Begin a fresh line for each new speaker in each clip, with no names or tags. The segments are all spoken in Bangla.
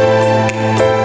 গুড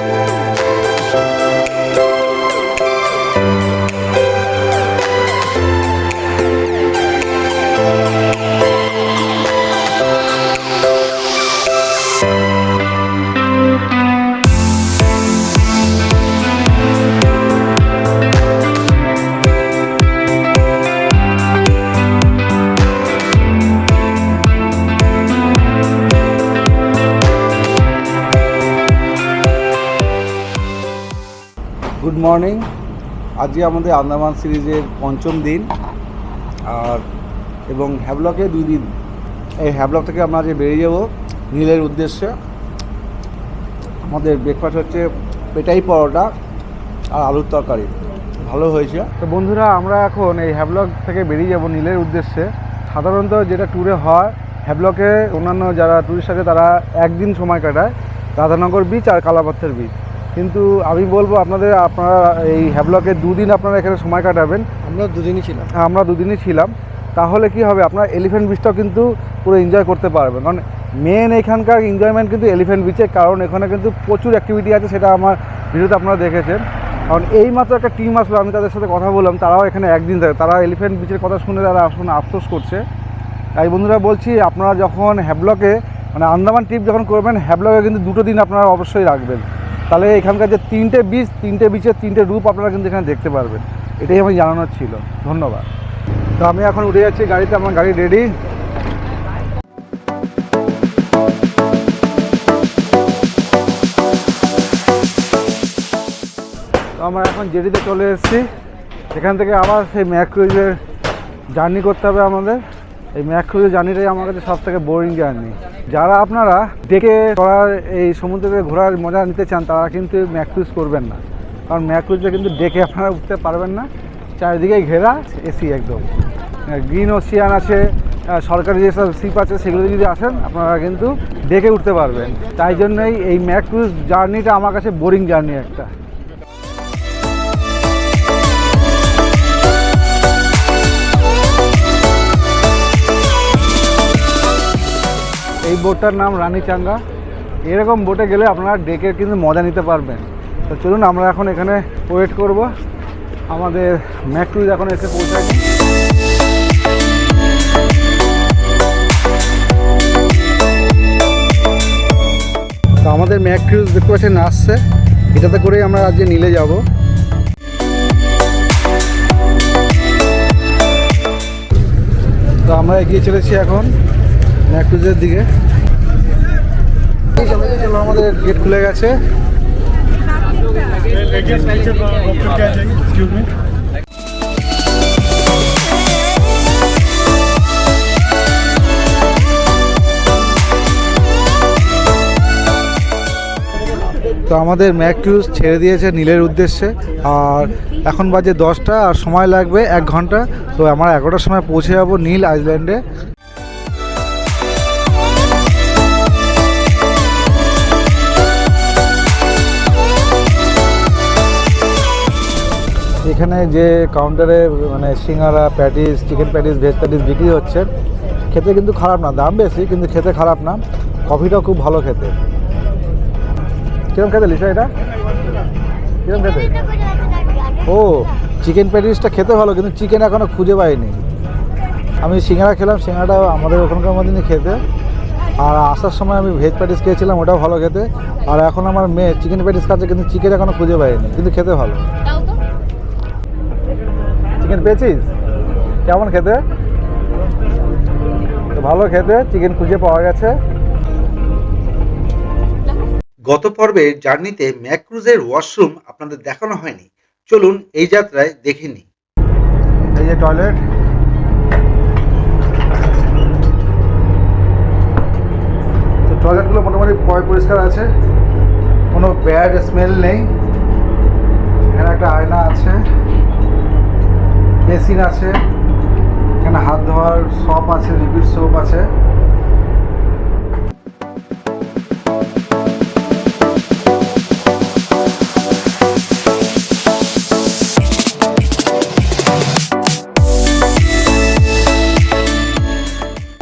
আজকে আমাদের আন্দামান সিরিজের পঞ্চম দিন, আর এবং হ্যাভলকে দুই দিন এই হ্যাভলক থেকে আমরা আজকে বেরিয়ে যাব নীলের উদ্দেশ্যে। আমাদের ব্রেকফাস্ট হচ্ছে পেটাই পরোটা আর আলুর তরকারি। ভালো হয়েছে। তো বন্ধুরা, আমরা এখন এই হ্যাভলক থেকে বেরিয়ে যাব নীলের উদ্দেশ্যে। সাধারণত যেটা ট্যুরে হয়, হ্যাভলকে অন্যান্য যারা ট্যুরিস্ট আছে তারা একদিন সময় কাটায়। রাধানগর বিচ আর কালাপাথর বিচ কিন্তু আমি বলব আপনাদের আপনারা এই হ্যাভলকে দুদিন আপনারা এখানে সময় কাটাবেন।
আমরা দুদিনই ছিলাম।
আমরা দুদিনই ছিলাম। তাহলে কি হবে? আপনার এলিফ্যান্ট বিচটাও কিন্তু পুরো এনজয় করতে পারবেন। কারণ মেন এখানকার এনজয়মেন্ট কিন্তু এলিফ্যান্ট বিচে কারণ এখানে কিন্তু প্রচুর অ্যাক্টিভিটি আছে সেটা আমার ভিডিওতে আপনারা দেখেছেন। কারণ এই মাত্র একটা টিম আসলো আমি তাদের সাথে কথা বললাম। তারাও এখানে একদিন থাকে। তারা এলিফ্যান্ট বিচের কথা শুনে তারা শুনে আফসোস করছে। তাই বন্ধুরা বলছি আপনারা যখন হ্যাভলকে মানে আন্দামান ট্রিপ যখন করবেন হ্যাভলকে কিন্তু দুটো দিন আপনারা অবশ্যই রাখবেন। তাহলে এখানকার যে তিনটে বিচ তিনটে বিচের তিনটে রূপ আপনারা কিন্তু এখানে দেখতে পারবেন। এটাই আমার জানানোর ছিল। ধন্যবাদ। তো আমি এখন উঠে যাচ্ছি গাড়িতে, আমার গাড়ি রেডি তো আমরা এখন জেডিতে চলে এসেছি। এখান থেকে আবার সেই ম্যাক্রুজের জার্নি করতে হবে আমাদের। এই ম্যাক্রুজের জার্নিটাই আমার কাছে সব থেকে বোরিং জার্নি যারা আপনারা ডেকে করার এই সমুদ্রে ঘোরার মজা নিতে চান, তারা কিন্তু ম্যাক্রুজ করবেন না। কারণ ম্যাক্রুজে কিন্তু ডেকে আপনারা উঠতে পারবেন না। চারিদিকেই ঘেরা এসি একদম। গ্রিন ওশিয়ান আছে সরকারি যেসব শিপ আছে সেগুলো যদি আসেন, আপনারা কিন্তু ডেকে উঠতে পারবেন। তাই জন্যই এই ম্যাক্রুজ জার্নিটা আমার কাছে বোরিং জার্নি একটা। এই বোটটার নাম রানী চাঙ্গা এরকম বোটে গেলে আপনারা ডেকে কিন্তু মজা নিতে পারবেন। তো চলুন, আমরা এখন এখানে ওয়েট করব। আমাদের ম্যাক্রুজ এখন এসে পৌঁছায়নি তো আমাদের ম্যাক্রুজ দেখতে পাচ্ছেন আসছে এটাতে করেই আমরা আজকে নীলে যাব। তো আমরা এগিয়ে চলেছি এখন। ম্যাক্রুজের দিকে। আমাদের গেট খুলে গেছে। তো আমাদের ম্যাক্রুজ ছেড়ে দিয়েছে নীলের উদ্দেশ্যে। আর এখন বাজে দশটা, আর সময় লাগবে এক ঘণ্টা। তো আমরা এগারোটার সময় পৌঁছে যাব নীল আইল্যান্ডে। এখানে যে কাউন্টারে মানে সিঙ্গারা patties chicken patties veg patties বিক্রি হচ্ছে, খেতে কিন্তু খারাপ না, দাম বেশি, কিন্তু খেতে খারাপ না কফিটাও খুব ভালো খেতে। কিরম খেতে, লিসা, এটা? কিরম খেতে? ও চিকেন প্যাটিসটা খেতে ভালো, কিন্তু চিকেন এখনও খুঁজে পাইনি। আমি সিঙ্গারা খেলাম, সিঙ্গারাটা আমাদের ওখানকার মধ্যে খেতে। আর আসার সময় আমি ভেজ প্যাটিস খেয়েছিলাম, ওটাও ভালো খেতে। আর এখন আমার মেয়ে চিকেন প্যাটিস খাচ্ছে, কিন্তু চিকেন এখনও খুঁজে পাইনি, কিন্তু খেতে ভালো। চিকেন পেয়েছিস? কেমন খেতে? তো ভালো খেতে চিকেন খুঁজে পাওয়া গেছে।
গত পর্বে জার্নিতে ম্যাক্রুজের ওয়াশরুম আপনাদের দেখানো হয়নি। চলুন এই যাত্রায় দেখে নিই।
এই যে টয়লেট তো টয়লেটগুলো মোটামুটি পয় পরিষ্কার আছে। কোনো ব্যাড স্মেল নেই। এখানে একটা আয়না আছে। বেসিন আছে, এখানে হাত ধোয়ার সপ আছে লিকুইড সোপ আছে।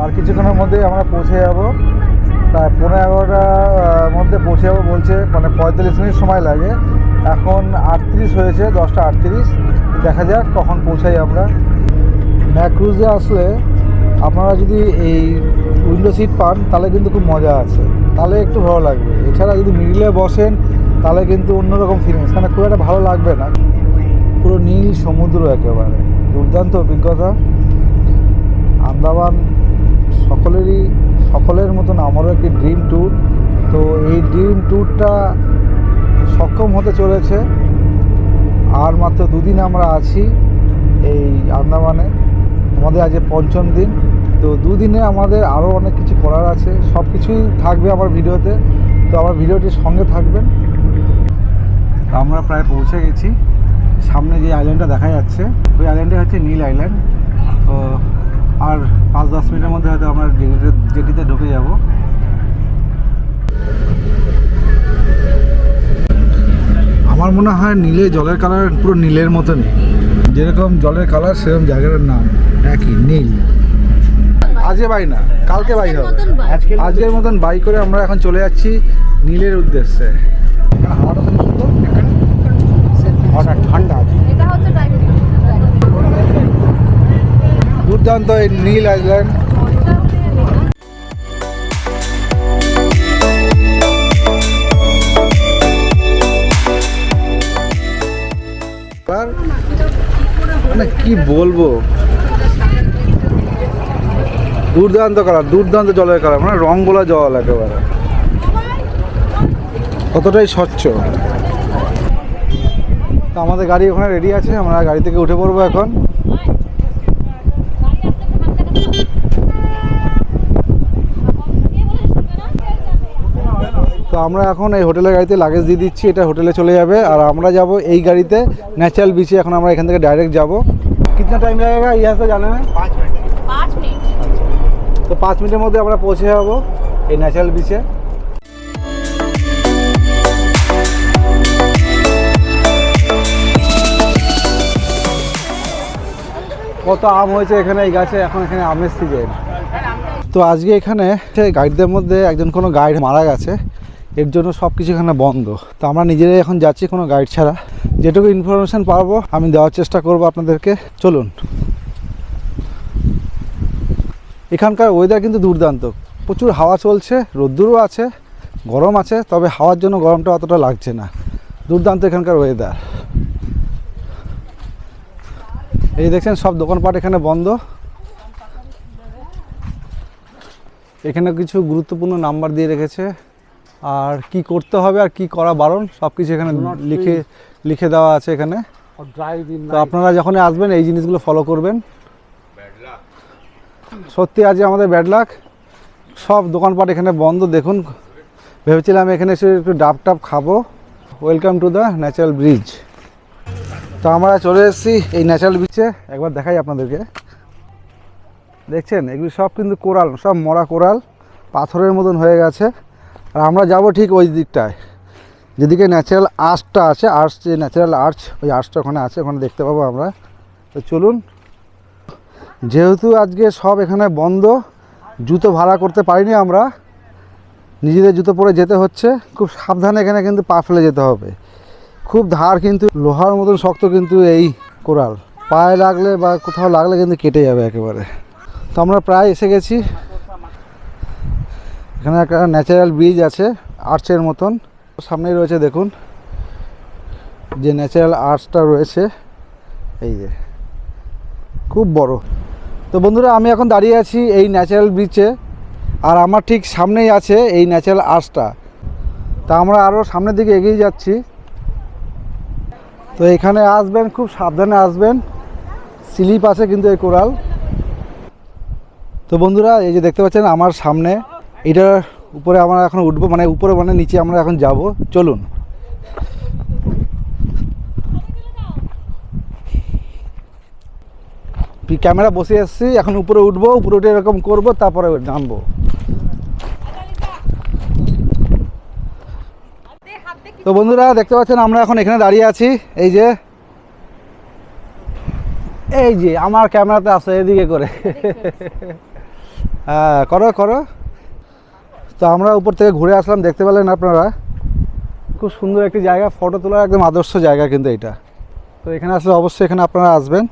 আর কিছুক্ষণের মধ্যে আমরা পৌঁছে যাব। প্রায় পনেরো এগারোটার মধ্যে পৌঁছে পৌঁছে যাব বলছে মানে পঁয়তাল্লিশ মিনিট সময় লাগে। এখন আটত্রিশ হয়েছে, দশটা আটত্রিশ। দেখা যাক কখন পৌঁছাই আমরা। ম্যাক্রুজে আসলে আপনারা যদি এই উইন্ডো সিট পান, তাহলে কিন্তু খুব মজা আছে। তাহলে একটু ভালো লাগবে। এছাড়া যদি মিডিলে বসেন, তাহলে কিন্তু অন্যরকম ফিলিংস মানে খুব একটা ভালো লাগবে না। পুরো নীল সমুদ্র একেবারে। দুর্দান্ত অভিজ্ঞতা। আন্দামান সকলেরই, সকলের মতন আমারও একটি ড্রিম ট্যুর তো এই ড্রিম ট্যুরটা সক্ষম হতে চলেছে। আর মাত্র দুদিন আমরা আছি এই আন্দামানে। আমাদের আজ পঞ্চম দিন। তো দুদিনে আমাদের আরও অনেক কিছু করার আছে। সব কিছুই থাকবে আমার ভিডিওতে। তো আমার ভিডিওটির সঙ্গে থাকবেন। আমরা প্রায় পৌঁছে গেছি। সামনে যে আইল্যান্ডটা দেখা যাচ্ছে, ওই আইল্যান্ডে হচ্ছে নীল আইল্যান্ড তো আর পাঁচ দশ মিনিটের মধ্যে হয়তো আমরা জেটিতে ঢুকে যাব। আমার মনে হয় নীলে জলের কালার পুরো নীলের মতনই। যেরকম জলের কালার সেরকম জায়গাটার নাম একই নীল। আজকে বাই না কালকে বাই হবে।
মতন
আজকের মতন বাই করে আমরা এখন চলে যাচ্ছি নীলের উদ্দেশ্যে। ঠান্ডা দুর্দান্ত এই নীল আইল্যান্ড মানে কি বলব? দুর্দান্ত কালার দুর্দান্ত জলের কালার মানে রং গোলা জল একেবারে। কতটাই স্বচ্ছ। তো আমাদের গাড়ি ওখানে রেডি আছে, আমরা গাড়ি থেকে উঠে পড়ব এখন। তো আমরা এখন এই হোটেলের গাড়িতে লাগেজ দিয়ে দিচ্ছি এটা হোটেলে চলে যাবে। আর আমরা যাব এই গাড়িতে ন্যাচারাল বিচে এখন আমরা এখান থেকে ডাইরেক্ট যাব। কিতনা টাইম লাগেগা? ইহা তো জানে না?
পাঁচ মিনিট।
তো পাঁচ মিনিটের মধ্যে আমরা পৌঁছে যাব এই ন্যাচারাল বিচে কত আম হয়েছে এখানে এই গাছে এখন এখানে আমের সিজন তো আজকে এখানে গাইডদের মধ্যে একজন কোনো গাইড মারা গেছে। এর জন্য সব কিছু এখানে বন্ধ। তো আমরা নিজেরাই এখন যাচ্ছি কোনো গাইড ছাড়া। যেটুকু ইনফরমেশন পাবো, আমি দেওয়ার চেষ্টা করব আপনাদেরকে। চলুন। এখানকার ওয়েদার কিন্তু দুর্দান্ত। প্রচুর হাওয়া চলছে, রোদ্দুরও আছে, গরম আছে, তবে হাওয়ার জন্য গরমটা অতটা লাগছে না। দুর্দান্ত এখানকার ওয়েদার এই দেখছেন, সব দোকানপাট এখানে বন্ধ। এখানে কিছু গুরুত্বপূর্ণ নাম্বার দিয়ে রেখেছে। আর কি করতে হবে আর কি করা বারণ সব কিছু এখানে লিখে লিখে দেওয়া আছে এখানে। তো আপনারা যখনই আসবেন এই জিনিসগুলো ফলো করবেন। সত্যি আজ আমাদের ব্যাড লাক সব দোকানপাট এখানে বন্ধ দেখুন। ভেবেছিলাম এখানে এসে একটু ডাব টাব খাব। Welcome to the natural bridge তো আমরা চলে এসেছি এই ন্যাচারাল বিচে একবার দেখাই আপনাদেরকে। দেখছেন? এগুলি সব কিন্তু কোরাল সব মরা কোরাল। পাথরের মতন হয়ে গেছে। আর আমরা যাব ঠিক ওই দিকটায়। যেদিকে ন্যাচারাল আর্চটা আছে আর্চ যে ন্যাচারাল আর্চ ওই আর্চটা ওখানে আছে, ওখানে দেখতে পাবো আমরা। তো চলুন। যেহেতু আজকে সব এখানে বন্ধ, জুতো ভাড়া করতে পারিনি আমরা। নিজেদের জুতো পরে যেতে হচ্ছে। খুব সাবধানে এখানে কিন্তু পা ফেলে যেতে হবে। খুব ধার কিন্তু, লোহার মতন শক্ত কিন্তু এই কোরাল পায়ে লাগলে বা কোথাও লাগলে কিন্তু কেটে যাবে একেবারে। তো আমরা প্রায় এসে গেছি। এখানে একটা ন্যাচারাল ব্রিজ আছে আর্চের মতন। সামনেই রয়েছে, দেখুন, যে ন্যাচারাল আর্চটা রয়েছে, এই যে, খুব বড়। তো বন্ধুরা, আমি এখন দাঁড়িয়ে আছি এই ন্যাচারাল বিচে আর আমার ঠিক সামনেই আছে এই ন্যাচারাল আর্চটা তা আমরা আরও সামনের দিকে এগিয়ে যাচ্ছি। তো এখানে আসবেন, খুব সাবধানে আসবেন। স্লিপ আছে কিন্তু এই কোরাল তো বন্ধুরা, এই যে দেখতে পাচ্ছেন আমার সামনে এটার উপরে আমরা এখন উঠবো মানে উপরে মানে নিচে আমরা এখন যাব। চলুন। ক্যামেরা বসে এসেছি এখন উপরে উঠবো, উপরে উঠে এরকম করব, তারপরে নামবো তো বন্ধুরা, দেখতে পাচ্ছেন, আমরা এখন এখানে দাঁড়িয়ে আছি, এই যে। এই যে, আমার ক্যামেরাতে আসো এদিকে করে। হ্যাঁ করো করো। তো আমরা উপর থেকে ঘুরে আসলাম, দেখতে পেলেন আপনারা। খুব সুন্দর একটি জায়গা ফটো তোলার একদম আদর্শ জায়গা কিন্তু এটা। তো এখানে আসলে অবশ্যই এখানে আপনারা আসবেন।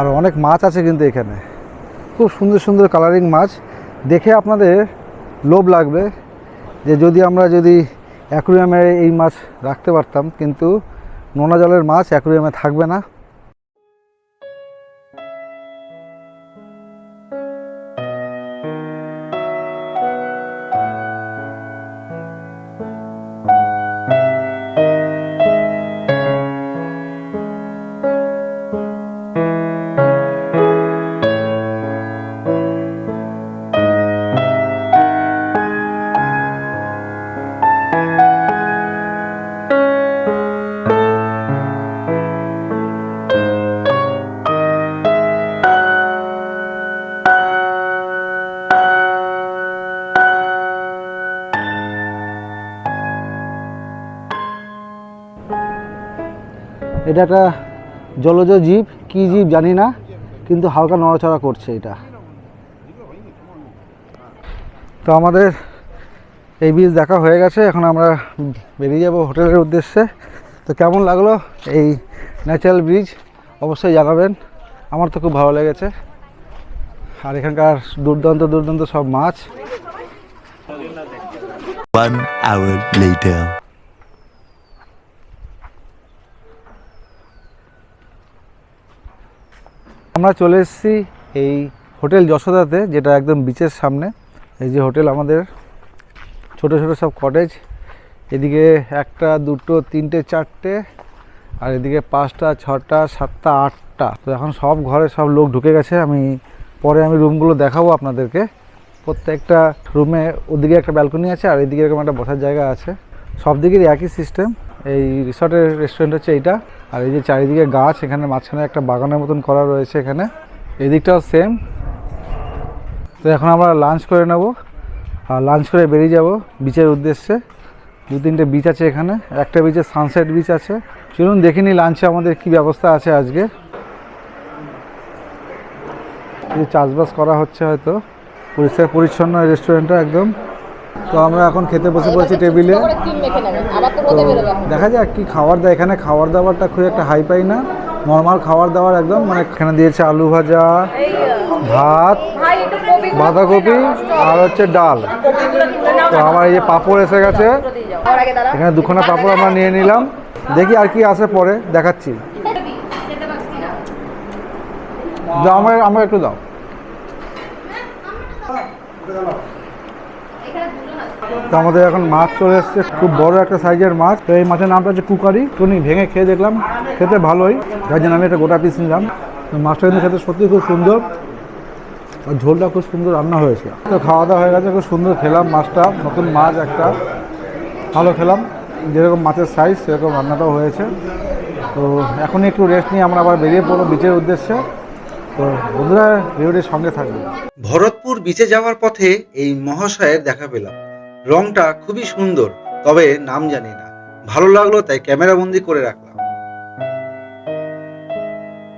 আর অনেক মাছ আছে কিন্তু এখানে। খুব সুন্দর সুন্দর কালারিং মাছ। দেখে আপনাদের লোভ লাগবে যে যদি আমরা যদি অ্যাকুরিয়ামে এই মাছ রাখতে পারতাম, কিন্তু নোনা জলের মাছ অ্যাকুরিয়ামে থাকবে না। এটা একটা জলজ জীব, কী জীব জানি না, কিন্তু হালকা নড়াচড়া করছে এটা। তো আমাদের এই বীজ দেখা হয়ে গেছে, এখন আমরা বেরিয়ে যাব হোটেলের উদ্দেশ্যে। তো কেমন লাগল এই ন্যাচারাল ব্রিজ অবশ্যই জানাবেন, আমার তো খুব ভালো লেগেছে। আর এখানকার দুর্দান্ত দুর্দান্ত সব মাছ।
One hour later.
আমরা চলে এসেছি এই হোটেল যশোদাতে, যেটা একদম বিচের সামনে। এই যে হোটেল আমাদের, ছোট ছোট সব কটেজ এদিকে একটা, দুটো, তিনটে, চারটে, আর এদিকে পাঁচটা, ছটা, সাতটা, আটটা। তো এখন সব ঘরে সব লোক ঢুকে গেছে। আমি, পরে আমি রুমগুলো দেখাবো আপনাদেরকে। প্রত্যেকটা রুমে ওদিকে একটা ব্যালকনি আছে, আর এদিকে এরকম একটা বসার জায়গা আছে। সব দিকেরই একই সিস্টেম এই রিসর্টের রেস্টুরেন্ট হচ্ছে এইটা। আর এই যে চারিদিকে গাছ, এখানে মাঝখানে একটা বাগানের মতন করা রয়েছে এখানে। এদিকটাও সেম তো এখন আমরা লাঞ্চ করে নেব। আর লাঞ্চ করে বেরিয়ে যাব বিচের উদ্দেশ্যে। দু তিনটে বিচ আছে এখানে। একটা বিচে সানসেট বিচ আছে। চলুন দেখিনি লাঞ্চে আমাদের কি ব্যবস্থা আছে আজকে। চাষবাস করা হচ্ছে হয়তো। পরিষ্কার পরিচ্ছন্ন রেস্টুরেন্টটা একদম। তো আমরা এখন খেতে বসে পড়েছি টেবিলে।
তো।
দেখা যাক কি খাবার দেয়। এখানে খাবার দাবারটা খুব একটা হাই পাই না। নর্মাল খাবার দাবার একদম মানে এখানে দিয়েছে আলু ভাজা ভাত বাঁধাকপি আর হচ্ছে ডাল। তো আমার এই যে পাঁপড় এসে গেছে। এখানে দুখানা পাঁপড় আমরা নিয়ে নিলাম। দেখি আর কি আসে পরে দেখাচ্ছি। দাও আমার আমার একটু দাও। তো আমাদের এখন মাছ চলে এসছে, খুব বড় একটা সাইজের মাছ। তো এই মাছের নামটা হচ্ছে কুকারি। টুনি ভেঙে খেয়ে দেখলাম, খেতে ভালোই। যার জন্য আমি একটা গোটা পিস নিলাম। মাছটা কিন্তু খেতে সত্যি খুব সুন্দর। আর ঝোলটা খুব সুন্দর রান্না হয়েছে। তো খাওয়া দাওয়া হয়ে গেছে, খুব সুন্দর খেলাম মাছটা। নতুন মাছ একটা। ভালো খেলাম। যেরকম মাছের সাইজ সেরকম রান্নাটাও হয়েছে। তো এখন একটু রেস্ট নিয়ে আমরা আবার বেরিয়ে পড়ব বিচের উদ্দেশ্যে। তো বন্ধুরা ভিডিওটির সঙ্গে থাকবে
ভরতপুর বিচে যাওয়ার পথে এই মহাশয়ের দেখা পেলাম। রংটা খুবই সুন্দর, তবে নাম জানি না। ভালো লাগল তাই ক্যামেরা বন্দি করে রাখলাম।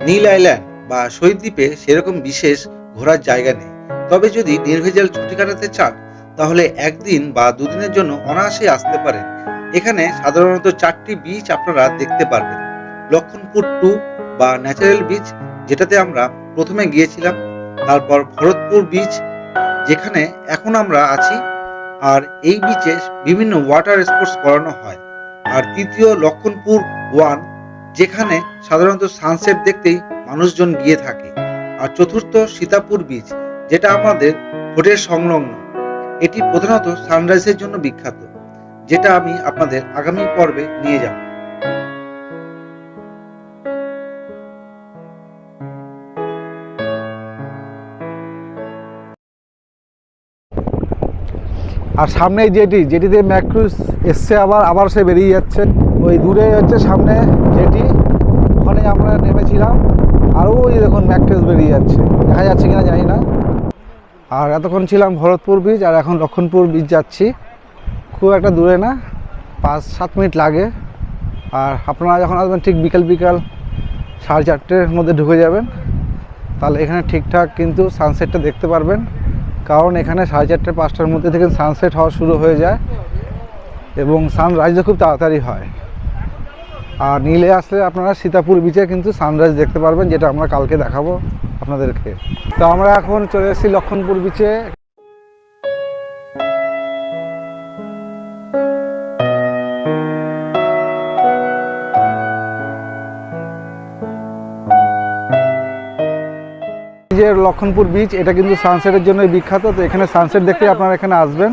নীল আইল্যান্ড বা শহীদ দ্বীপে সেরকম বিশেষ ঘোরার জায়গা নেই। তবে যদি নির্ভেজাল ছুটি কাটাতে চান, তাহলে একদিন বা দুদিনের জন্য অনায়াসে আসতে পারেন। এখানে সাধারণত চারটি বিচ আপনারা দেখতে পারবেন। লক্ষণপুর টু বা ন্যাচারাল বিচ যেটাতে আমরা প্রথমে গিয়েছিলাম, তারপর ভরতপুর বিচ যেখানে এখন আমরা আছি আর এই বিচে বিভিন্ন ওয়াটার স্পোর্টস করানো হয়। আর তৃতীয় লক্ষণপুর ওয়ান যেখানে সাধারণত সানসেট দেখতেই মানুষজন গিয়ে থাকে। আর চতুর্থ সীতাপুর বিচ যেটা আমাদের হোটেল সংলগ্ন। এটি প্রধানত সানরাইজের জন্য বিখ্যাত, যেটা আমি আপনাদের আগামী পর্বে নিয়ে যাব।
আর সামনেই জেটি জেটিতে ম্যাক্রুজ এসছে আবার আবার সে বেরিয়ে যাচ্ছে। ওই দূরে হচ্ছে সামনে জেটি ওখানে আমরা নেমেছিলাম। আর ওই দেখুন ম্যাক্রুজ বেরিয়ে যাচ্ছে। দেখা যাচ্ছে কিনা জানি না। আর এতক্ষণ ছিলাম ভরতপুর বীচ আর এখন লক্ষণপুর বীচ যাচ্ছি। খুব একটা দূরে না, পাঁচ, সাত মিনিট লাগে। আর আপনারা যখন আসবেন ঠিক বিকাল বিকাল সাড়ে চারটের মধ্যে ঢুকে যাবেন। তাহলে এখানে ঠিকঠাক কিন্তু সানসেটটা দেখতে পারবেন। কারণ এখানে সাড়ে চারটে, পাঁচটার মধ্যে থেকে সানসেট হওয়া শুরু হয়ে যায় এবং সানরাইজও খুব তাড়াতাড়ি হয়। আর নীলে আসলে আপনারা সীতাপুর বিচে কিন্তু সানরাইজ দেখতে পারবেন, যেটা আমরা কালকে দেখাবো আপনাদেরকে। তো আমরা এখন চলে এসেছি লক্ষণপুর বিচে লক্ষণপুর বিচ এটা কিন্তু সানসেটের জন্য বিখ্যাত, তো এখানে সানসেট দেখতে আপনারা এখানে আসবেন।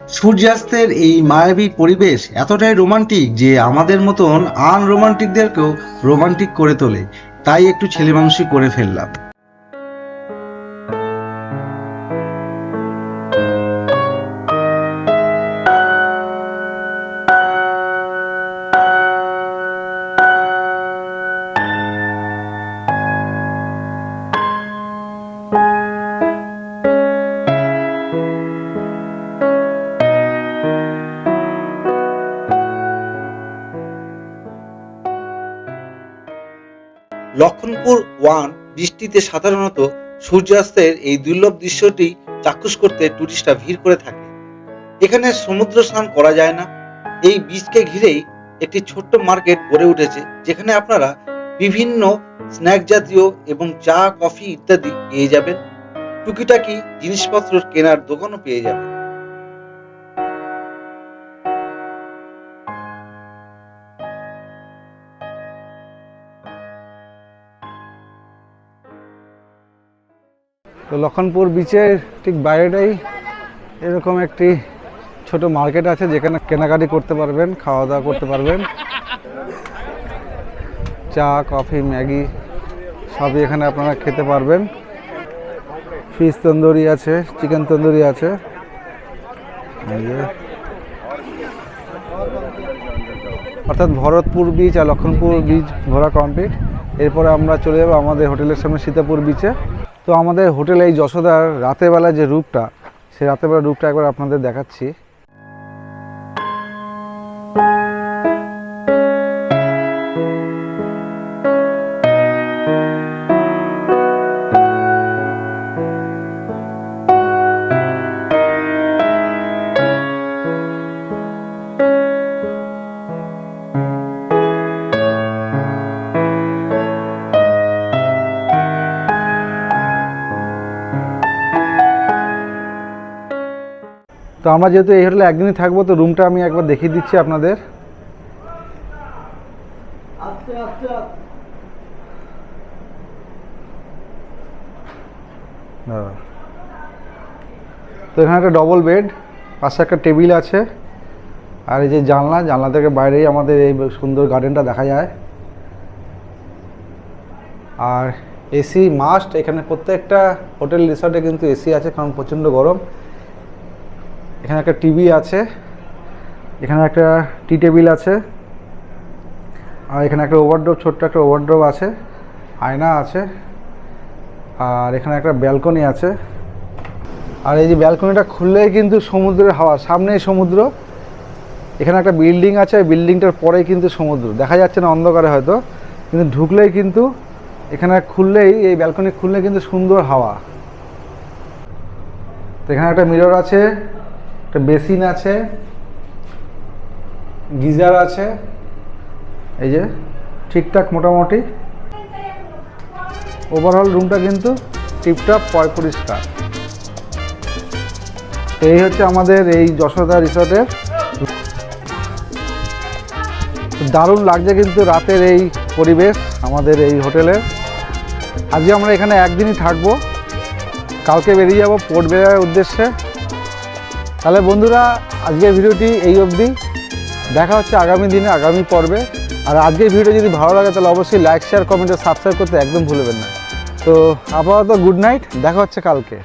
সূর্যাস্তের এই মায়াবী পরিবেশ এতটাই রোমান্টিক যে আমাদের মতন আন রোমান্টিকদেরকেও রোমান্টিক করে তোলে। তাই একটু ছেলে মানুষই করে ফেললাম। লক্ষণপুর ওয়ান বৃষ্টিতে সাধারণত সূর্যাস্তের এই দুর্লভ দৃশ্যটি চাক্ষুষ করতে টুরিস্টরা ভিড় করে থাকে। এখানে সমুদ্র স্নান করা যায় না। এই বীচকে ঘিরেই একটি ছোট্ট মার্কেট গড়ে উঠেছে, যেখানে আপনারা বিভিন্ন স্ন্যাক জাতীয় এবং চা, কফি ইত্যাদি পেয়ে যাবেন। টুকিটাকি জিনিসপত্র কেনার দোকানও পেয়ে যাবেন।
তো লক্ষণপুর বিচের ঠিক বাইরেটাই এরকম একটি ছোট মার্কেট আছে যেখানে কেনাকাটি করতে পারবেন খাওয়া দাওয়া করতে পারবেন। চা কফি ম্যাগি সবই এখানে আপনারা খেতে পারবেন। ফিশ তন্দুরি আছে চিকেন তন্দুরি আছে। অর্থাৎ ভরতপুর বিচ আর লক্ষণপুর বিচ ঘোরা কমপ্লিট এরপরে আমরা চলে যাব আমাদের হোটেলের সামনে সীতাপুর বিচে তো আমাদের হোটেল এই যশোদার রাতেরবেলা যে রূপটা সেই রাতেরবেলা রূপটা একবার আপনাদের দেখাচ্ছি। তো আমরা যেহেতু এই হোটেলে একদিনই থাকব তো রুমটা আমি একবার দেখিয়ে দিচ্ছি আপনাদের। তো এখানে একটা ডবল বেড পাশে একটা টেবিল আছে। আর এই যে জানলা জানলা থেকে বাইরেই আমাদের এই সুন্দর গার্ডেনটা দেখা যায়। আর এসি মাস্ট এখানে প্রত্যেকটা হোটেল রিসর্টে কিন্তু এসি আছে কারণ প্রচণ্ড গরম। এখানে একটা টিভি আছে, এখানে একটা টি টেবিল আছে, আর এখানে একটা ওভারড্রপ ছোট্ট একটা ওভারড্রপ আছে, আয়না আছে, আর এখানে একটা ব্যালকনি আছে। আর এই যে ব্যালকনিটা খুললেই কিন্তু সমুদ্রের হাওয়া, সামনেই সমুদ্র। এখানে একটা বিল্ডিং আছে বিল্ডিংটার পরেই কিন্তু সমুদ্র। দেখা যাচ্ছে না অন্ধকারে হয়তো, কিন্তু ঢুকলেই কিন্তু এখানে খুললেই, এই ব্যালকনি খুললে কিন্তু সুন্দর হাওয়া। তো এখানে একটা মিরর আছে একটা বেসিন আছে, গিজার আছে, এই যে ঠিকঠাক মোটামুটি। ওভারঅল রুমটা কিন্তু টিপটপ পয় পরিষ্কার। এই হচ্ছে আমাদের এই যশোদা রিসর্টের দারুণ লাগছে কিন্তু রাতের এই পরিবেশ আমাদের এই হোটেলের আজকে আমরা এখানে একদিনই থাকব। কালকে বেরিয়ে যাব পোর্ট বেড়ার উদ্দেশ্যে। তাহলে বন্ধুরা, আজকের ভিডিওটি এই অবধি। দেখা হচ্ছে আগামী দিনে, আগামী পর্বে। আর আজকের ভিডিও যদি ভালো লাগে, তাহলে অবশ্যই লাইক শেয়ার কমেন্ট সাবস্ক্রাইব করতে একদম ভুলবেন না। তো আপাতত গুড নাইট দেখা হচ্ছে কালকে।